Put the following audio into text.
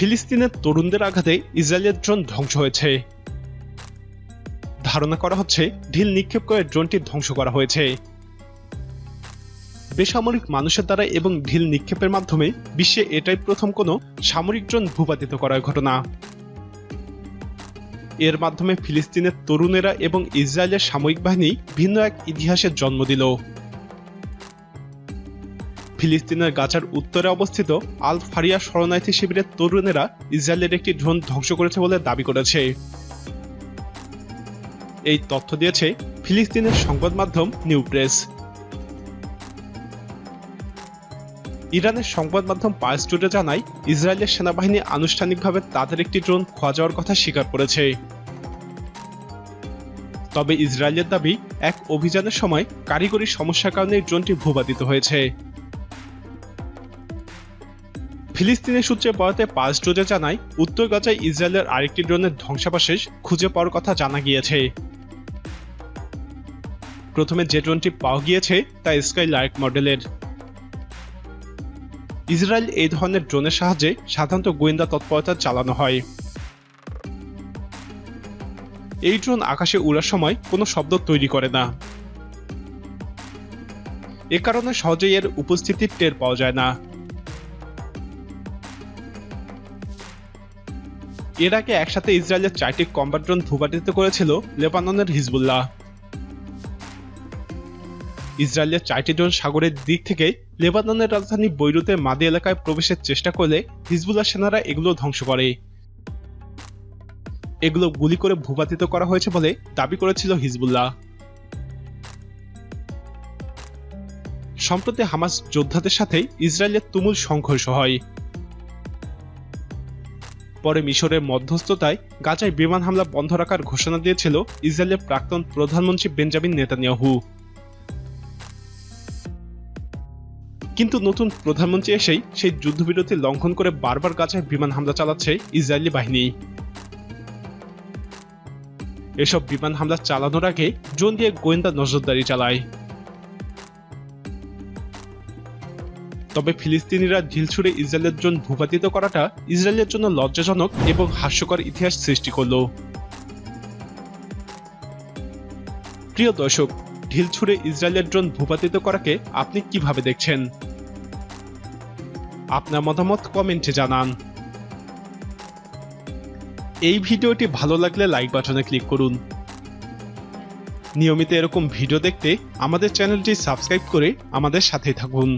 ফিলিস্তিনের তরুণদের আঘাতে ইসরায়েলের ড্রোন ধ্বংস হয়েছে। ধারণা করা হচ্ছে ঢিল নিক্ষেপ করে ড্রোনটি ধ্বংস করা হয়েছে। বেসামরিক মানুষের দ্বারা এবং ঢিল নিক্ষেপের মাধ্যমে বিশ্বে এটাই প্রথম কোনো সামরিক ড্রোন ভূপাতিত করার ঘটনা। এর মাধ্যমে ফিলিস্তিনের তরুণেরা এবং ইসরায়েলের সামরিক বাহিনী ভিন্ন এক ইতিহাসের জন্ম দিল। ফিলিস্তিনের গাজার উত্তরে অবস্থিত আল ফারিয়া শরণার্থী শিবিরের তরুণেরা ইসরায়েলের একটি ড্রোন ধ্বংস করেছে বলে দাবি করেছে। এই তথ্য দিয়েছে ফিলিস্তিনের সংবাদ মাধ্যম নিউ প্রেস। ইরানের সংবাদ মাধ্যম পার্স টুডে জানায়, ইসরায়েলের সেনাবাহিনী আনুষ্ঠানিকভাবে তাদের একটি ড্রোন খোয়া যাওয়ার কথা স্বীকার করেছে। তবে ইসরায়েলের দাবি, এক অভিযানের সময় কারিগরি সমস্যার কারণে ড্রোনটি ভূপাতিত হয়েছে। ফিলিস্তিনের সূত্রে বরাতে পাঁচ টুডে জানায়, উত্তর গাজায় ইসরায়েলের আরেকটি ড্রোনের ধ্বংসাবশেষ খুঁজে পাওয়ার কথা জানা গিয়েছে। প্রথমে যে ড্রোনটি পাওয়া গিয়েছে, তা স্কাই লাইট মডেলের। ইসরায়েল এই ধরনের ড্রোনের সাহায্যে সাধারণত গোয়েন্দা তৎপরতা চালানো হয়। এই ড্রোন আকাশে উড়ার সময় কোনো শব্দ তৈরি করে না। এ কারণে সহজেই এর উপস্থিতি টের পাওয়া যায় না। এর আগে একসাথে ইসরায়েলের চারটি কম্বাট ড্রোন ভূপাতিত করেছিল লেবাননের হিজবুল্লাহ। ইসরায়েলের চারটি ড্রোন সাগরের দিক থেকে লেবাননের রাজধানী বৈরুতে মাদি এলাকায় প্রবেশের চেষ্টা করলে হিজবুল্লাহ সেনারা এগুলো ধ্বংস করে। এগুলো গুলি করে ভূপাতিত করা হয়েছে বলে দাবি করেছিল হিজবুল্লাহ। সম্প্রতি হামাস যোদ্ধাদের সাথে ইসরায়েলের তুমুল সংঘর্ষ হয়। পরে মিশরের মধ্যস্থতায় গাজায় বিমান হামলা বন্ধ রাখার ঘোষণা দিয়েছিল ইসরায়েলের প্রাক্তন প্রধানমন্ত্রী বেঞ্জামিন নেতানিয়াহু। কিন্তু নতুন প্রধানমন্ত্রী এসেই সেই যুদ্ধবিরতি লঙ্ঘন করে বারবার গাজায় বিমান হামলা চালাচ্ছে ইসরায়েলি বাহিনী। এসব বিমান হামলা চালানোর আগে জোন দিয়ে গোয়েন্দা নজরদারি চালায়। তবে ফিলিস্তিনিরা ঢিল ছুড়ে ইসরায়েলের জন্য ভূপাতিত করাটা ইসরায়েলের জন্য লজ্জাজনক এবং হাস্যকর ইতিহাস সৃষ্টি করল। প্রিয় দর্শক ঢিল ছুড়ে ইসরায়েলের ড্রোন ভূপাতিত করাকে আপনি কীভাবে দেখছেন? আপনার মতামত কমেন্টে জানান। এই ভিডিওটি ভালো লাগলে লাইক বাটনে ক্লিক করুন। নিয়মিত এরকম ভিডিও দেখতে আমাদের চ্যানেলটি সাবস্ক্রাইব করে আমাদের সাথেই থাকুন।